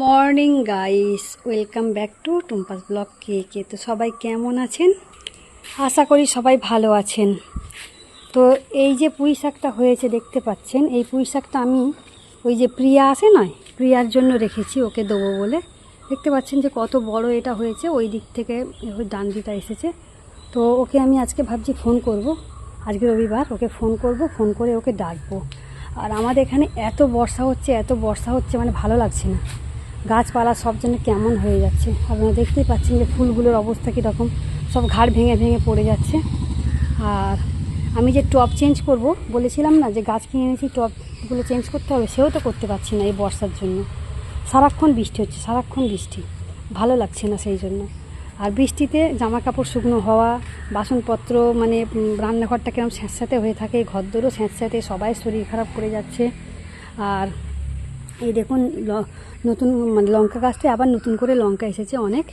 Morning guys welcome back to Tumpa's blog কে কে তো সবাই কেমন আছেন? আশা করি সবাই ভালো আছেন। তো এই যে পুঁই শাকটা হয়েছে, দেখতে পাচ্ছেন? এই পুঁই শাকটা আমি ওই যে প্রিয়া আছে নয় প্রিয়ার জন্য রেখেছি, ওকে দেবো বলে। দেখতে পাচ্ছেন যে কত বড় এটা হয়েছে, ওই দিক থেকে ওই ডান্ডিটা এসেছে। তো ওকে আমি আজকে ভাবছি ফোন করব। আজকে রবিবার, ওকে ফোন করব, ফোন করে ওকে ডাকবো। আর আমাদের এখানে এত বর্ষা হচ্ছে, এত বর্ষা হচ্ছে মানে ভালো লাগছে না। গাছপালা সব যেন কেমন হয়ে যাচ্ছে। আপনারা দেখতেই পাচ্ছেন যে ফুলগুলোর অবস্থা কীরকম। সব ঘাড় ভেঙে ভেঙে পড়ে যাচ্ছে। আর আমি যে টপ চেঞ্জ করব বলেছিলাম না যে গাছ কিনে এনেছি, টপগুলো চেঞ্জ করতে হবে, সেও তো করতে পারছি না এই বর্ষার জন্য। সারাক্ষণ বৃষ্টি হচ্ছে, সারাক্ষণ বৃষ্টি। ভালো লাগছে না সেই জন্য। আর বৃষ্টিতে জামা কাপড় শুকনো হওয়া, বাসনপত্র মানে রান্নাঘরটা কিরম স্যাঁতস্যাঁতে হয়ে থাকে ঘরদোরও স্যাঁতস্যাঁতে, সবাই শরীর খারাপ করে যাচ্ছে। আর এই দেখুন নতুন মানে লঙ্কা গাছটা আবার নতুন করে লঙ্কা এসেছে অনেক।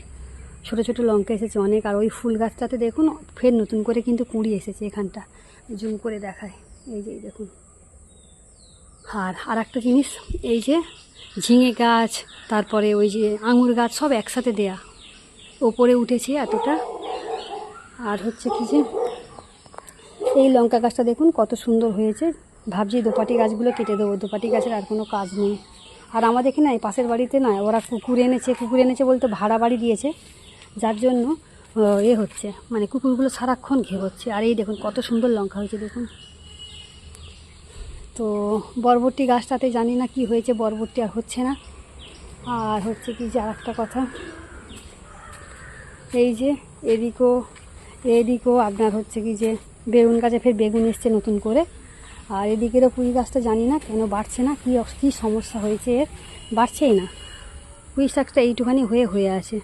ছোট ছোট লঙ্কা এসেছে অনেক। আর ওই ফুল গাছটাতে দেখুন, ফের নতুন করে কিন্তু কুঁড়ি এসেছে এখানটা। জুম করে দেখায়। এই যে দেখুন। আর আর একটা জিনিস, এই যে ঝিঙে গাছ, তারপরে ওই যে আঙুর গাছ সব একসাথে দেয়া। ওপরে উঠেছে এতটা। আর হচ্ছে কি যে, এই লঙ্কা গাছটা দেখুন কত সুন্দর হয়েছে। ভাবছি দোপাটি গাছগুলো কেটে দেবো। দোপাটি গাছের আর কোনো কাজ নেই। আর আমাদের এখানে এই পাশের বাড়িতে না, ওরা কুকুর এনেছে। কুকুর এনেছে বলতে ভাড়া বাড়ি দিয়েছে। যার জন্য এ হচ্ছে। মানে কুকুরগুলো সারাক্ষণ ঘেরোচ্ছে আর এই দেখুন, কত সুন্দর লঙ্কা হয়েছে, দেখুন। তো বরবটি গাছটাতে জানি না কি হয়েছে, বরবটি আর হচ্ছে না। আর হচ্ছে কি যে আর একটা কথা। এই যে এদিকও এদিকও আপনার হচ্ছে কি যে বেগুন গাছে ফের বেগুন এসছে নতুন করে। আর এদিকেরও পুঁই গাছটা জানি না কেন বাড়ছে না, কী কী সমস্যা হয়েছে এর? বাড়ছেই না। পুঁই শাকটা এইটুখানি হয়ে হয়ে আছে।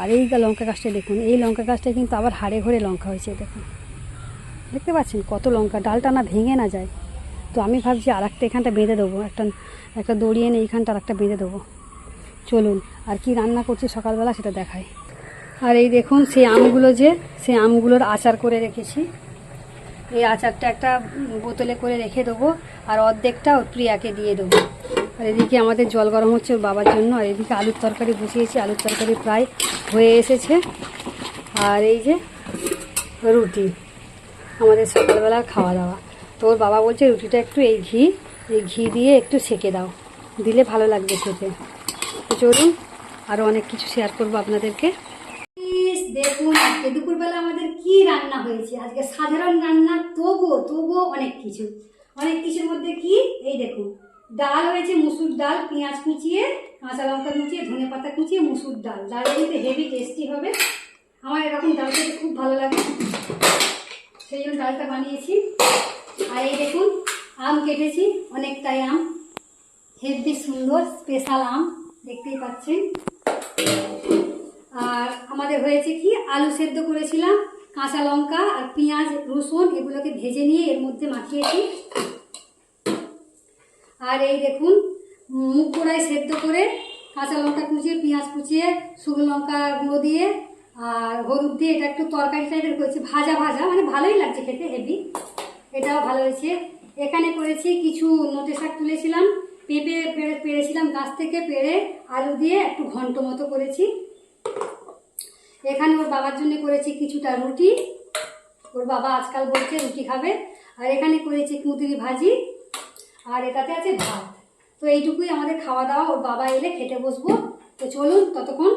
আর এই লঙ্কা গাছটা দেখুন, এই লঙ্কা গাছটা কিন্তু আবার হাড়ে ঘরে লঙ্কা হয়েছে, দেখুন। দেখতে পাচ্ছেন কত লঙ্কা, ডালটা না ভেঙে না যায়। তো আমি ভাবছি আর একটা এখানটা বেঁধে দেবো, একটা একটা দড়ি এনে এইখানটা আর একটা বেঁধে দেবো। চলুন, আর কি রান্না করছি সকালবেলা সেটা দেখাই। আর এই দেখুন, সেই আমগুলো যে, সেই আমগুলোর আচার করে রেখেছি। এই আচারটা একটা বোতলে করে রেখে দেবো, আর অর্ধেকটা ওর প্রিয়াকে দিয়ে দেবো। আর এদিকে আমাদের জল গরম হচ্ছে ওর বাবার জন্য, আর এদিকে আলুর তরকারি বসিয়েছি, আলুর তরকারি প্রায় হয়ে এসেছে। আর এই যে রুটি, আমাদের সকালবেলা খাওয়া দাওয়া তো ওর বাবা বলছে, রুটিটা একটু এই ঘি এই ঘি দিয়ে একটু সেকে দাও, দিলে ভালো লাগবে খেতে। তো চলুন আরও অনেক কিছু শেয়ার করব আপনাদেরকে। দেখুন, আজকে দুপুরবেলা আমাদের কি রান্না হয়েছে? আজকে সাধারণ রান্না, তবুও তবুও অনেক কিছু। অনেক কিছুর মধ্যে কি? এই দেখুন, ডাল হয়েছে, মুসুর ডাল, পেঁয়াজ কুচিয়ে, কাঁচা লঙ্কা কুচিয়ে, ধনে পাতা কুচিয়ে, মুসুর ডাল। ডাল কিন্তু হেভি টেস্টি হবে। আমার এরকম ডাল খেতে খুব ভালো লাগে। সেই জন্য ডালটা বানিয়েছি। আর এই দেখুন, আম কেটেছি, অনেকটাই আম। হেভি সুন্দর স্পেশাল আম। দেখতেই পাচ্ছেন। আর আমাদের হয়েছে কি? আলু সেদ্ধ করেছিলাম, কাঁচা লঙ্কা আর পেঁয়াজ, রসুন এগুলোকে ভেজে নিয়ে এর মধ্যে মাখিয়েছি। আর এই দেখুন, মুগ কড়াই সেদ্ধ করে কাঁচা লঙ্কা কুচিয়ে, পেঁয়াজ কুচিয়ে, শুকনো লঙ্কা গুঁড়ো দিয়ে আর হলুদ দিয়ে এটা একটু তরকারি টাইপের করেছি, ভাজা ভাজা মানে ভালোই লাগছে খেতে, হেভি। এটাও ভালো হয়েছে। এখানে করেছি কিছু নোটে শাক তুলেছিলাম, পেঁপে পেড়ে, পেড়েছিলাম গাছ থেকে, পেড়ে আলু দিয়ে একটু ঘন্ট মতো করেছি। এখানে ওর বাবার জন্য করেছি কিছুটা রুটি। ওর বাবা আজকাল বলছে রুটি খাবে। আর এখানে করেছি কুঁদরি ভাজি। আর এটাতে আছে ভাত। তো এইটুকুই আমাদের খাওয়া দাওয়া ওর বাবা এলে খেতে বসবো। তো চলুন ততক্ষণ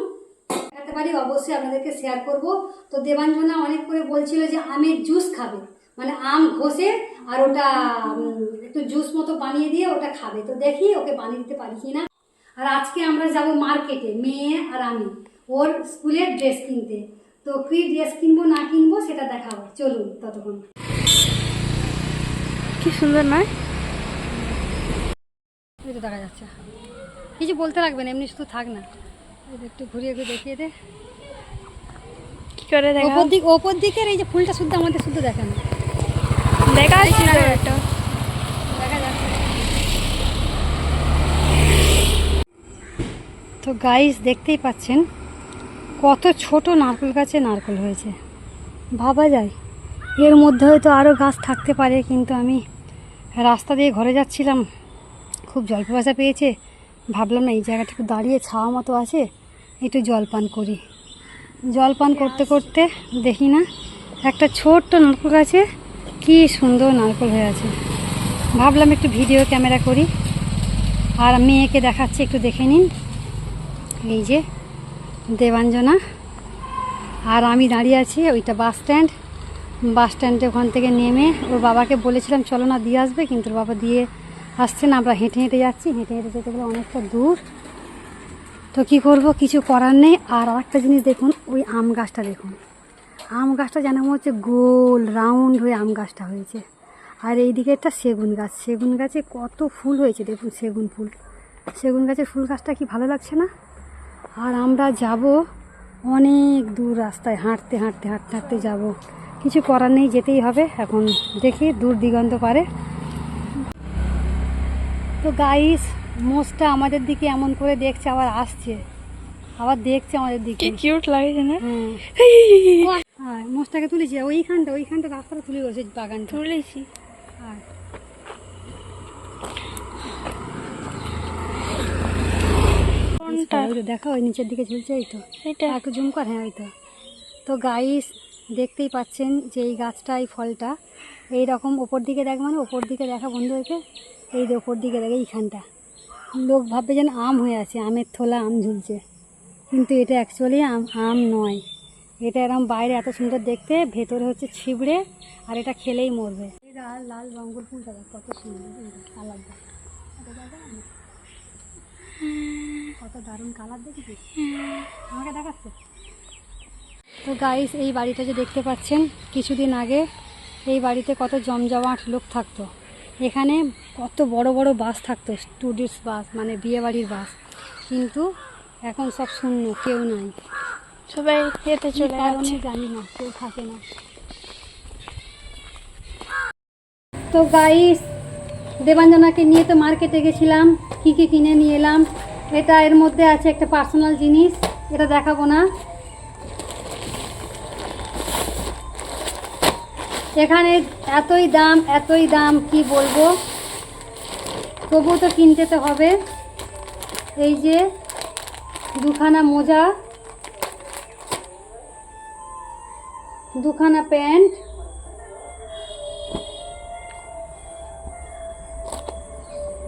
দেখাতে পারি। অবশ্যই আপনাদেরকে শেয়ার করব। তো দেবাঞ্জনা অনেক করে বলছিল যে আমের জুস খাবে। মানে আম ঘষে আর ওটা একটু জুস মতো বানিয়ে দিয়ে ওটা খাবে। তো দেখি ওকে বানিয়ে দিতে পারি কি না আর আজকে আমরা যাব মার্কেটে মেয়ে আর আমি। ওর স্কুলের ড্রেস কিনতে। তো কি ড্রেস কিনবো না কিনবো সেটা দেখাবো। চলুন ততক্ষণ। কি সুন্দর নয় এই তো দেখা যাচ্ছে। কিছু বলতে লাগবে না এমনি শুধু থাক না। একটু ঘুরিয়ে ঘুরিয়ে দেখিয়ে দে। কি করে দেখা ওপর দিক ওপর দিকের এই যে ফুলটা শুদ্ধ আমাদের শুদ্ধ দেখে না। দেখা যাচ্ছে না একটা। দেখা যাচ্ছে। তো গাইস দেখতেই পাচ্ছেন কত ছোট নারকেল গাছে নারকেল হয়েছে। ভাবা যায়। এর মধ্যে হয়তো আরও গাছ থাকতে পারে, কিন্তু আমি রাস্তা দিয়ে ঘরে যাচ্ছিলাম। খুব জল পিপাসা পেয়েছে। ভাবলাম না, এই জায়গাটা একটু দাঁড়িয়ে ছাওয়া মতো আছে, একটু জল পান করি। জল পান করতে করতে দেখি না, একটা ছোট্ট নারকেল গাছে কি সুন্দর নারকেল হয়ে আছে। ভাবলাম একটু ভিডিও ক্যামেরা করি। আর মেয়েকে দেখাচ্ছি, একটু দেখে নিন। এই যে দেবাঞ্জনা। আর আমি দাঁড়িয়ে আছি ওইটা বাস স্ট্যান্ড। বাস স্ট্যান্ডে ওখান থেকে নেমে ওর বাবাকে বলেছিলাম, চলো না, দিয়ে আসবে। কিন্তু ওর বাবা দিয়ে আসছে না। আমরা হেঁটে হেঁটে যাচ্ছি। হেঁটে হেঁটে যেতে গেলে অনেকটা দূর। তো কি করব? কিছু করার নেই। আর আরেকটা জিনিস দেখুন, ওই আম গাছটা দেখুন। আম গাছটা যেন হচ্ছে গোল, রাউন্ড হয়ে আম গাছটা হয়েছে। আর এই দিকে একটা সেগুন গাছ। সেগুন গাছে কত ফুল হয়েছে। দেখুন সেগুন ফুল। সেগুন গাছের ফুল গাছটা কি ভালো লাগছে না? আর আমরা যাব অনেক দূর রাস্তায় হাঁটতে হাঁটতে হাঁটতে হাঁটতে যাব। কিছু করার নেই যেতেই হবে। এখন দেখি দূর দিগন্ত পারে। তো গাইস মোষটা আমাদের দিকে এমন করে দেখছে আবার আসছে। আবার দেখছে আমাদের দিকে। কিউট লাগছে না? হ্যাঁ হ্যাঁ মোষটাকে তুলেছি ওইখানটা ওইখানটা রাস্তাটা তুলে গেছে বাগানটা। তুলেছি। আর কোনটা ওই দেখো ওই নিচের দিকে ঝুলছে এই তো। এটা একটু জুম কর হ্যাঁ ওই তো। তো গাইস দেখতেই পাচ্ছেন যে এই গাছটা এই ফলটা এই রকম ওপর দিকে দেখ মানে ওপর দিকে দেখা বন্ধু বন্ধুদেরকে এই যে ওপর দিকে দেখে এইখানটা। লোক ভাববে যেন আম হয়ে আছে আমের থোলা আম ঝুলছে। কিন্তু এটা অ্যাকচুয়ালি আম আম নয়। এটা এরকম বাইরে এত সুন্দর দেখতে ভেতরে হচ্ছে ছিবড়ে আর এটা খেলেই মরবে। এই লাল লাল রঙ্গল ফুলটা কত সুন্দর আলাদা এটা দেখা? কত দারুণ কালার দেখেছিস? আমাকে দেখাচ্ছে। তো গাইস এই বাড়িটা যে দেখতে পাচ্ছেন কিছুদিন আগে এই বাড়িতে কত জমজমাট লোক থাকতো। এখানে কত বড় বড় বাস থাকতো টুরিস্ট বাস মানে বিয়ে বাড়ির বাস। কিন্তু এখন সব শূন্য কেউ নাই। সবাই এতে চলে কারণে জানি না কেউ থাকে না। তো গাইস দেবাঞ্জনাকে নিয়ে তো মার্কেটে গেছিলাম, কী কী কিনে নিয়ে এলাম। এটা এর মধ্যে আছে একটা পার্সোনাল জিনিস, এটা দেখাবো না। এখানে এতই দাম এতই দাম, কি বলব? তবুও তো কিনতে তো হবে। এই যে, দুখানা মোজা, দুখানা প্যান্ট।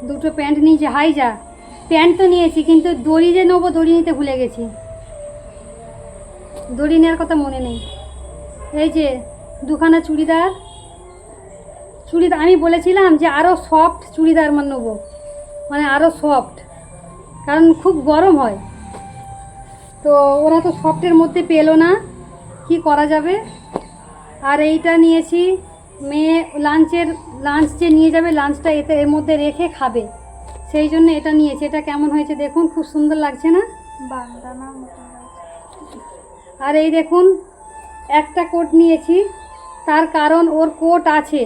দুটো প্যান্ট নিয়েছি, হাই যা। প্যান্ট তো নিয়েছি, কিন্তু দড়ি যে নেব দড়ি নিতে ভুলে গেছি। দড়ি নেওয়ার কথা মনে নেই। এই যে, দুখানা চুড়িদার। চুড়িদার আমি বলেছিলাম যে আরও সফট চুড়িদার মানে নেব। মানে আরও সফট কারণ খুব গরম হয়। তো ওরা তো সফটের মধ্যে পেল না। কি করা যাবে? আর এইটা নিয়েছি মেয়ে লাঞ্চের লাঞ্চ যে নিয়ে যাবে লাঞ্চটা এতে এর মধ্যে রেখে খাবে। সেই জন্য এটা নিয়েছি। এটা কেমন হয়েছে দেখুন খুব সুন্দর লাগছে না? আর এই দেখুন একটা কোট নিয়েছি। তার কারণ ওর কোট আছে।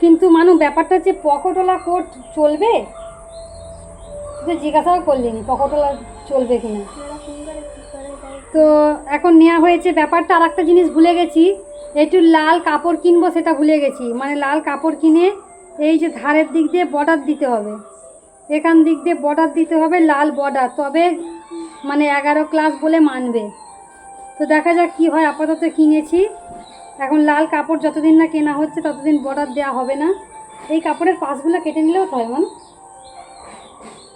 কিন্তু মানু ব্যাপারটা হচ্ছে পকেটওয়ালা কোট চলবে? তো জিজ্ঞাসাও করলিনি পকেটওয়ালা চলবে কিনা। তো এখন নেওয়া হয়েছে ব্যাপারটা। আর একটা জিনিস ভুলে গেছি। একটু লাল কাপড় কিনবো সেটা ভুলে গেছি। মানে লাল কাপড় কিনে এই যে ধারের দিক দিয়ে বর্ডার দিতে হবে। এখান দিক দিয়ে বর্ডার দিতে হবে লাল বর্ডার তবে মানে এগারো ক্লাস বলে মানবে। তো দেখা যাক কী হয়, আপাতত কিনেছি। এখন লাল কাপড় যতদিন না কেনা হচ্ছে ততদিন বর্ডার দেওয়া হবে না। এই কাপড়ের পাশগুলো কেটে নিলেও তো হয় মানে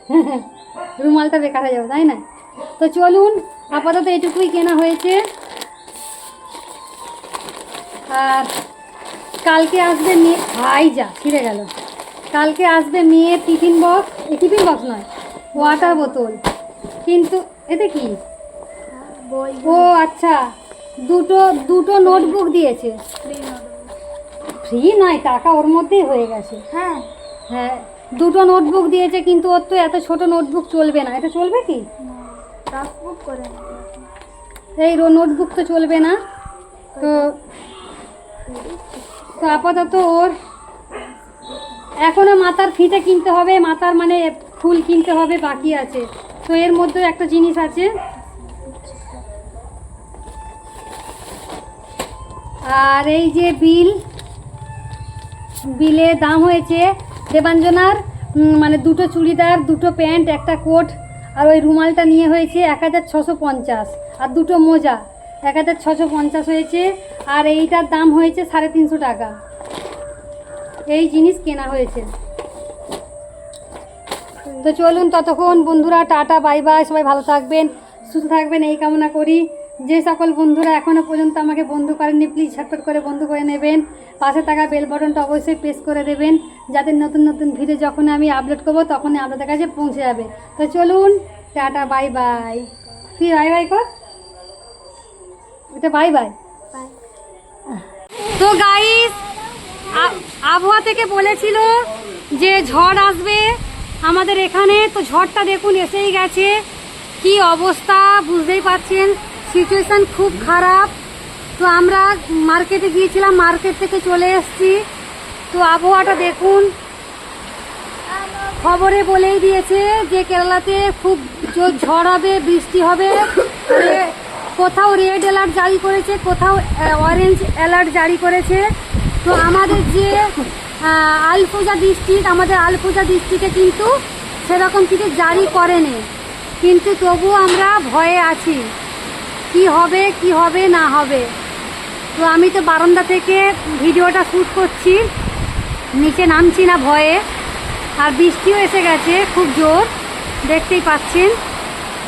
রুমালটা বেকার হয়ে যাবে, তাই না? তো চলুন, আপাতত এটুকুই কেনা হয়েছে। আর কালকে আসবে মেয়ে ভাই যা ছিঁড়ে গেল। কালকে আসবে মেয়ের টিফিন বক্স টিফিন বক্স নয় ওয়াটার বোতল কিন্তু এতে কি? ও আচ্ছা দুটো দুটো নোটবুক দিয়েছে। ফ্রি নয় টাকা ওর মধ্যেই হয়ে গেছে। হ্যাঁ। হ্যাঁ দুটো নোটবুক দিয়েছে কিন্তু ওর তো এত ছোট নোটবুক চলবে না। এটা চলবে কি? এই রো নোটবুক তো চলবে না। তো তো আপাতত ওর এখনও মাথার ফিতে কিনতে হবে, মাথার মানে ফুল কিনতে হবে বাকি আছে। তো এর মধ্যে একটা জিনিস আছে। আর এই যে বিল বিলের দাম হয়েছে দেবাঞ্জনার মানে দুটো চুড়িদার, দুটো প্যান্ট, একটা কোট, আর ওই রুমালটা নিয়ে হয়েছে এক হাজার ছশো পঞ্চাশ, আর দুটো মোজা। এক হাজার ছশো পঞ্চাশ হয়েছে, আর এইটার দাম হয়েছে সাড়ে তিনশো টাকা। এই জিনিস কেনা হয়েছে। তো চলুন ততক্ষণ বন্ধুরা, টাটা, বাই বাই, সবাই ভালো থাকবেন, সুস্থ থাকবেন, এই কামনা করি। যে সকল বন্ধুরা এখনও পর্যন্ত আমাকে বন্ধু করেননি প্লিজ ঝটপট করে বন্ধু করে নেবেন। পাশে থাকা বেল বাটনটা অবশ্যই প্রেস করে দেবেন, যাতে নতুন নতুন ভিডিও যখন আমি আপলোড করব, তখনই আপনাদের কাছে পৌঁছে যাবে। তো চলুন, টাটা, বাই বাই। তুই বাই বাই কর। এটা বাই বাই বাই তো গাইস আবহাওয়া থেকে বলেছিল যে ঝড় আসবে আমাদের এখানে তো ঝড়টা দেখুন এসেই গেছে। কি অবস্থা বুঝতেই পারছেন? সিচুয়েশান খুব খারাপ। তো আমরা মার্কেটে গিয়েছিলাম মার্কেট থেকে চলে এসেছি। তো আবহাওয়াটা দেখুন। খবরে বলেই দিয়েছে যে কেরালাতে খুব জোর ঝড় হবে বৃষ্টি হবে। কোথাও রেড অ্যালার্ট জারি করেছে, কোথাও অরেঞ্জ অ্যালার্ট জারি করেছে। তো আমাদের যে আলপুজা ডিস্ট্রিক্ট আমাদের আলপুজা ডিস্ট্রিক্টে কিন্তু সেরকম কিছু জারি করেনি। কিন্তু তবু আমরা ভয়ে আছি। কি হবে কি হবে, না হবে। তো আমি তো বারান্দা থেকে ভিডিওটা শ্যুট করছি। নিচে নামছি না ভয়ে। আর বৃষ্টিও এসে গেছে, খুব জোর। দেখতেই পাচ্ছেন,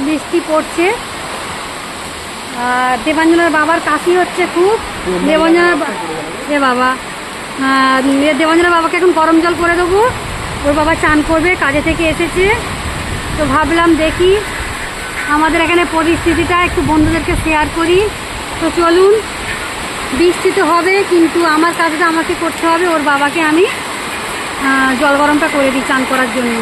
বৃষ্টি পড়ছে। দেবাঞ্জনার বাবার কাশি হচ্ছে খুব। দেবাঞ্জনার এ বাবা। দেবাঞ্জনার বাবাকে এখন গরম জল করে দেবো। ওর বাবা চান করবে কাজে থেকে এসেছে। তো ভাবলাম দেখি আমাদের এখানে পরিস্থিতিটা একটু বন্ধুদেরকে শেয়ার করি। তো চলুন বৃষ্টি তো হবে কিন্তু আমার কাজটা আমাকে করতে হবে। ওর বাবাকে আমি জল গরমটা করে দিই চান করার জন্য।